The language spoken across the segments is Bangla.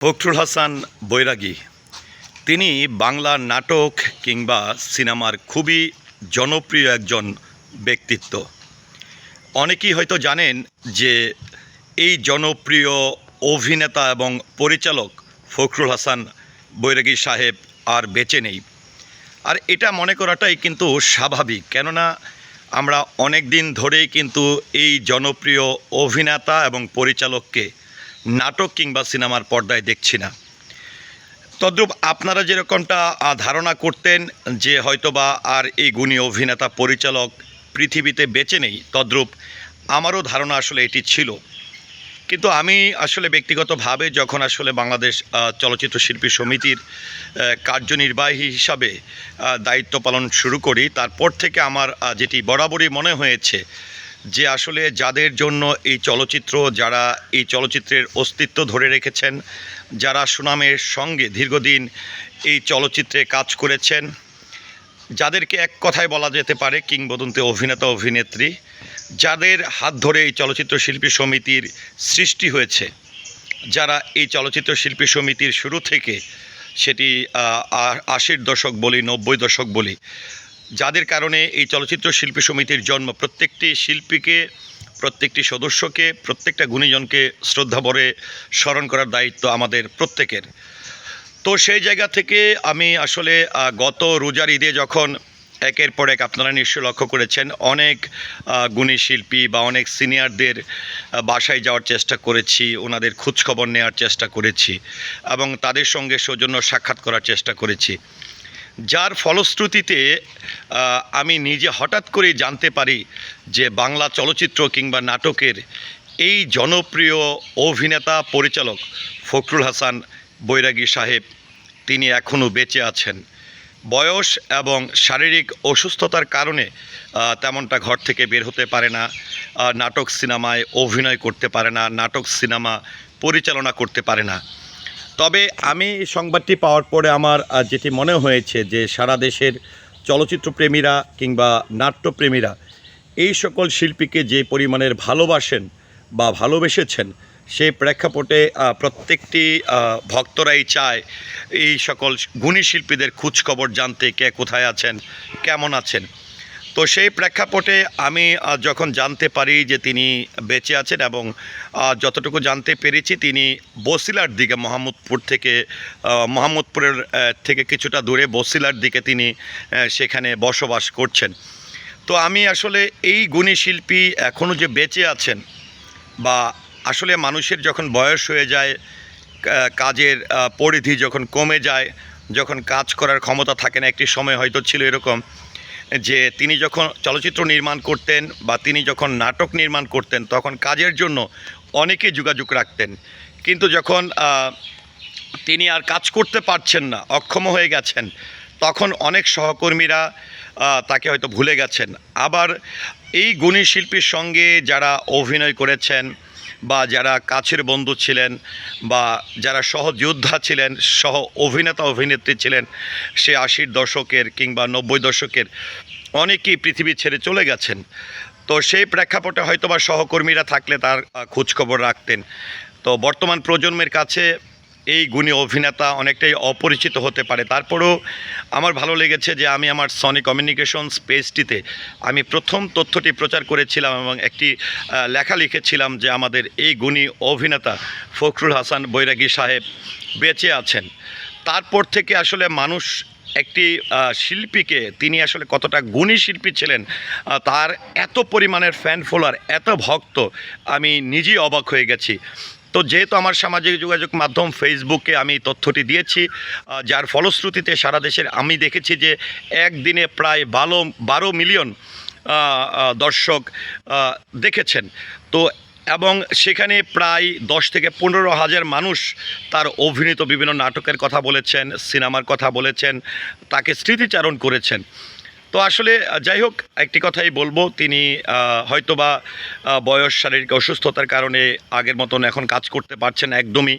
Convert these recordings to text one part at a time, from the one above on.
ফখরুল হাসান বৈরাগী। তিনি বাংলা নাটক কিংবা সিনেমার খুবই জনপ্রিয় একজন ব্যক্তিত্ব। অনেকেই হয়তো জানেন যে এই জনপ্রিয় অভিনেতা এবং পরিচালক ফখরুল হাসান বৈরাগী সাহেব আর বেঁচে নেই। আর এটা মনে করাটাই কিন্তু স্বাভাবিক। কেননা আমরা অনেক দিন ধরেই কিন্তু এই জনপ্রিয় অভিনেতা এবং পরিচালককে নাটক কিংবা সিনেমার পর্দায় দেখছি না। তদ্রূপ আপনারা যেরকমটা ধারণা করতেন যে হয়তোবা আর এই গুণী অভিনেতা পরিচালক পৃথিবীতে বেঁচে নেই, তদ্রূপ আমারও ধারণা আসলে এটি ছিল। কিন্তু আমি আসলে ব্যক্তিগতভাবে যখন আসলে বাংলাদেশ চলচ্চিত্র শিল্পী সমিতির কার্যনির্বাহী হিসাবে দায়িত্ব পালন শুরু করি, তারপর থেকে আমার যেটি বরাবরই মনে হয়েছে যে আসলে যাদের জন্য এই চলচ্চিত্র, যারা এই চলচ্চিত্রের অস্তিত্ব ধরে রেখেছেন, যারা সুনামের সঙ্গে দীর্ঘদিন এই চলচ্চিত্রে কাজ করেছেন, যাদেরকে এক কথায় বলা যেতে পারে কিংবদন্তি অভিনেতা, অভিনেত্রী, যাদের হাত ধরে এই চলচ্চিত্র শিল্পী সমিতির সৃষ্টি হয়েছে, যারা এই চলচ্চিত্র শিল্পী সমিতির শুরু থেকে, সেটি আশির দশক বলি, নব্বই দশক বলি যাদের কারণে এই চলচ্চিত্র শিল্পী সমিতির জন্ম, প্রত্যেকটি শিল্পীকে, প্রত্যেকটি সদস্যকে, প্রত্যেকটা গুণীজনকে শ্রদ্ধা ভরে স্মরণ করার দায়িত্ব আমাদের প্রত্যেকের। তো সেই জায়গা থেকে আমি আসলে গত রোজার ঈদে যখন একের পর এক আপনারা নিশ্চয় লক্ষ্য করেছেন, অনেক গুণী শিল্পী বা অনেক সিনিয়রদের বাসায় যাওয়ার চেষ্টা করেছি, ওনাদের খোঁজখবর নেওয়ার চেষ্টা করেছি এবং তাদের সঙ্গে সৌজন্য সাক্ষাৎ করার চেষ্টা করেছি। যার ফলশ্রুতিতে আমি নিজে হঠাৎ করেই জানতে পারি যে বাংলা চলচ্চিত্র কিংবা নাটকের এই জনপ্রিয় অভিনেতা পরিচালক ফখরুল হাসান বৈরাগী সাহেব, তিনি এখনও বেঁচে আছেন। বয়স এবং শারীরিক অসুস্থতার কারণে তেমনটা ঘর থেকে বের হতে পারে না নাটক সিনেমায় অভিনয় করতে পারে না, নাটক সিনেমা পরিচালনা করতে পারে না। তবে আমি সংবাদটি পাওয়ার পরে আমার যেটি মনে হয়েছে যে সারা দেশের চলচ্চিত্রপ্রেমীরা কিংবা নাট্যপ্রেমীরা এই সকল শিল্পীকে যে পরিমাণের ভালোবাসেন বা ভালোবেসেছেন, সেই প্রেক্ষাপটে প্রত্যেকটি ভক্তরাই চায় এই সকল গুণী শিল্পীদের খোঁজখবর জানতে কে কোথায় আছেন, কেমন আছেন। তো সেই প্রেক্ষাপটে আমি যখন জানতে পারি যে তিনি বেঁচে আছেন এবং যতটুকু জানতে পেরেছি তিনি বসিলার দিকে, মোহাম্মদপুর থেকে মোহাম্মদপুরের থেকে কিছুটা দূরে বসিলার দিকে তিনি সেখানে বসবাস করছেন। তো আমি আসলে এই গুণী শিল্পী এখনও যে বেঁচে আছেন বা আসলে মানুষের যখন বয়স হয়ে যায় কাজের পরিধি যখন কমে যায়, যখন কাজ করার ক্ষমতা থাকে না, একটি সময় হয়তো ছিল এরকম যে তিনি যখন চলচ্চিত্র নির্মাণ করতেন বা তিনি যখন নাটক নির্মাণ করতেন, তখন কাজের জন্য অনেকে যোগাযোগ রাখতেন। কিন্তু যখন তিনি আর কাজ করতে পারছেন না, অক্ষম হয়ে গেছেন, তখন অনেক সহকর্মীরা তাকে হয়তো ভুলে গেছেন। আবার এই গুণী শিল্পীর সঙ্গে যারা অভিনয় করেছেন বা যারা কাছের বন্ধু ছিলেন বা যারা সহযোদ্ধা ছিলেন, সহ অভিনেতা, অভিনেত্রী ছিলেন, সে আশির দশকের কিংবা নব্বই দশকের অনেকেই পৃথিবী ছেড়ে চলে গেছেন। তো সেই প্রেক্ষাপটে হয়তোবা সহকর্মীরা থাকলে তার খোঁজখবর রাখতেন। তো বর্তমান প্রজন্মের কাছে এই গুণী অভিনেতা অনেকটাই অপরিচিত হতে পারে। তারপরেও আমার ভালো লেগেছে যে আমি আমার সনি কমিউনিকেশন স্পেসটিতে আমি প্রথম তথ্যটি প্রচার করেছিলাম এবং একটি লেখা লিখেছিলাম যে আমাদের এই গুণী অভিনেতা ফখরুল হাসান বৈরাগী সাহেব বেঁচে আছেন। তারপর থেকে আসলে মানুষ একটি শিল্পীকে, তিনি আসলে কতটা গুণী শিল্পী ছিলেন তার এত পরিমাণের ফ্যান ফলোয়ার এত ভক্ত, আমি নিজেই অবাক হয়ে গেছি। তো যেহেতু আমার সামাজিক যোগাযোগ মাধ্যম ফেসবুকে আমি তথ্যটি দিয়েছি যার ফলশ্রুতিতে সারা দেশের আমি দেখেছি যে একদিনে প্রায় বারো বারো মিলিয়ন দর্শক দেখেছেন। তো এবং সেখানে প্রায় দশ থেকে পনেরো হাজার মানুষ তার অভিনীত বিভিন্ন নাটকের কথা বলেছেন, সিনেমার কথা বলেছেন, তাকে স্মৃতিচারণ করেছেন। তো আসলে যাই হোক, একটি কথাই বলব, তিনি হয়তোবা বয়স, শারীরিক অসুস্থতার কারণে আগের মতন এখন কাজ করতে পারছেন একদমই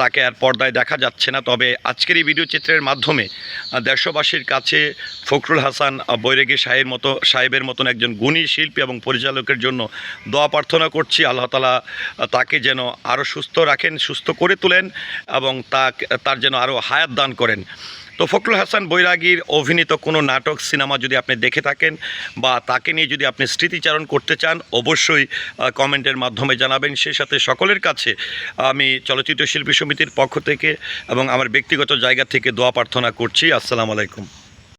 তাকে আর পর্দায় দেখা যাচ্ছে না। তবে আজকের এই ভিডিও চিত্রের মাধ্যমে দেশবাসীর কাছে ফখরুল হাসান বৈরাগী সাহেবের মতো, সাহেবের মতন একজন গুণী শিল্পী এবং পরিচালকের জন্য দোয়া প্রার্থনা করছি। আল্লাহ তালা তাকে যেন আরও সুস্থ রাখেন, সুস্থ করে তোলেন এবং তা তার যেন আরও হায়াত দান করেন। তো ফখরুল হাসান বৈরাগীর অভিনীত কোনো নাটক, সিনেমা যদি আপনি দেখে থাকেন বা তাকে নিয়ে যদি আপনি স্মৃতিচারণ করতে চান, অবশ্যই কমেন্টের মাধ্যমে জানাবেন। সেই সাথে সকলের কাছে আমি চলচ্চিত্র শিল্পী সমিতির পক্ষ থেকে এবং আমার ব্যক্তিগত জায়গা থেকে দোয়া প্রার্থনা করছি। আসসালামু আলাইকুম।